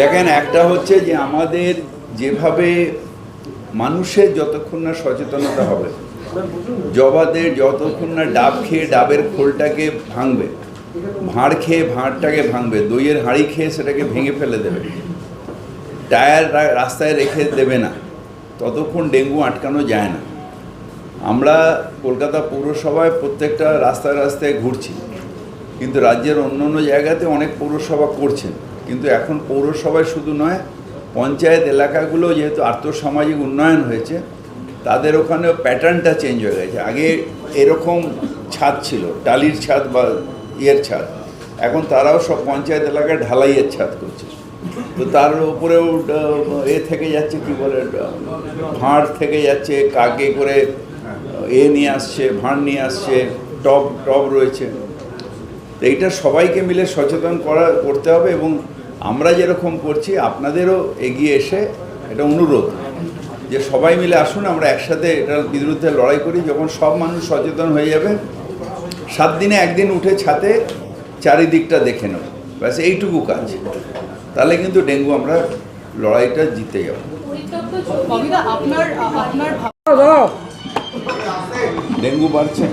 দেখেন, একটা হচ্ছে যে আমাদের যেভাবে মানুষের যতক্ষণ না সচেতনতা হবে, জবাদের যতক্ষণ না ডাব খেয়ে ডাবের খোলটাকে ভাঙবে, ভাঁড় খেয়ে ভাঁড়টাকে ভাঙবে, দইয়ের হাঁড়ি খেয়ে সেটাকে ভেঙে ফেলে দেবে, টায়ার রাস্তায় রেখে দেবে না, ততক্ষণ ডেঙ্গু আটকানো যায় না। আমরা কলকাতা পৌরসভায় প্রত্যেকটা রাস্তায় রাস্তায় ঘুরছি। কিন্তু রাজ্যের অন্য অন্য জায়গাতে অনেক পৌরসভা করছেন। কিন্তু এখন পৌরসভায় শুধু নয়, পঞ্চায়েত এলাকাগুলো যেহেতু আর্থসামাজিক উন্নয়ন হয়েছে, তাদের ওখানে প্যাটার্নটা চেঞ্জ হয়ে গেছে। আগে এরকম ছাদ ছিল, টালির ছাদ বা ইয়ের ছাদ। এখন তারাও সব পঞ্চায়েত এলাকায় ঢালাইয়ের ছাদ করছে। তো তার উপরেও এ থেকে যাচ্ছে, কি বলে ভাঁড় থেকে যাচ্ছে, কাকে করে, এ নিয়ে আসছে, ভাঁড় নিয়ে আসছে, টব টব রয়েছে। তো এইটা সবাইকে মিলে সচেতন করা করতে হবে এবং আমরা যেরকম করছি আপনাদেরও এগিয়ে এসে এটা অনুরোধ যে সবাই মিলে আসুন আমরা একসাথে এটার বিরুদ্ধে লড়াই করি যখন সব মানুষ সচেতন হয়ে যাবে সাত দিনে একদিন উঠে ছাতে চারিদিকটা দেখে নেব। ব্যাস এইটুকু কাজ। তাহলে কিন্তু ডেঙ্গু আমরা লড়াইটা জিতে যাব। ডেঙ্গু বাড়ছে।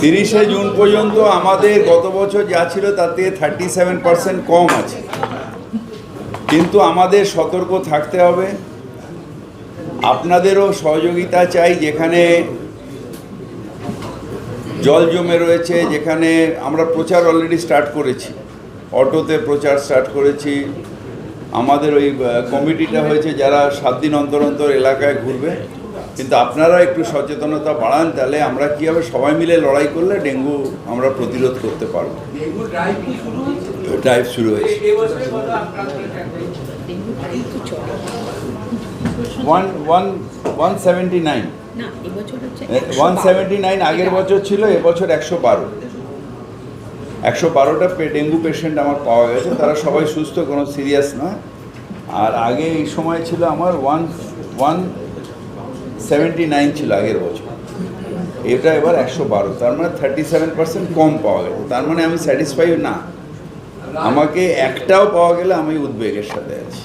তিরিশে জুন পর্যন্ত আমাদের গত বছর যা ছিল তাতে থার্টি সেভেন পার্সেন্ট কম আছে। কিন্তু আমাদের সতর্ক থাকতে হবে। আপনাদেরও সহযোগিতা চাই যেখানে জল জমে রয়েছে যেখানে আমরা প্রচার অলরেডি স্টার্ট করেছি। অটোতে প্রচার স্টার্ট করেছি। আমাদের ওই কমিটিটা হয়েছে যারা সাত দিন অন্তর অন্তর এলাকায় ঘুরবে। কিন্তু আপনারা একটু সচেতনতা বাড়ান তাহলে আমরা কীভাবে সবাই মিলে লড়াই করলে ডেঙ্গু আমরা প্রতিরোধ করতে পারব। ড্রাইভ শুরু হয়েছে? One one one seventy nine না এবছর হচ্ছে ওয়ান সেভেন্টি নাইন আগের বছর ছিল এবছর একশো বারো। একশো বারোটা ডেঙ্গু পেশেন্ট আমার পাওয়া গেছে তারা সবাই সুস্থ কোনো সিরিয়াস না আর আগে এই সময় ছিল আমার ওয়ান ওয়ান সেভেন্টি নাইন ছিল আগের বছর। এটা এবার একশো বারো তার মানে থার্টি সেভেন পার্সেন্ট কম পাওয়া গেছে। তার মানে আমি স্যাটিসফাই না। আমাকে একটাও পাওয়া গেলে আমি উদ্বেগের সাথে আছি।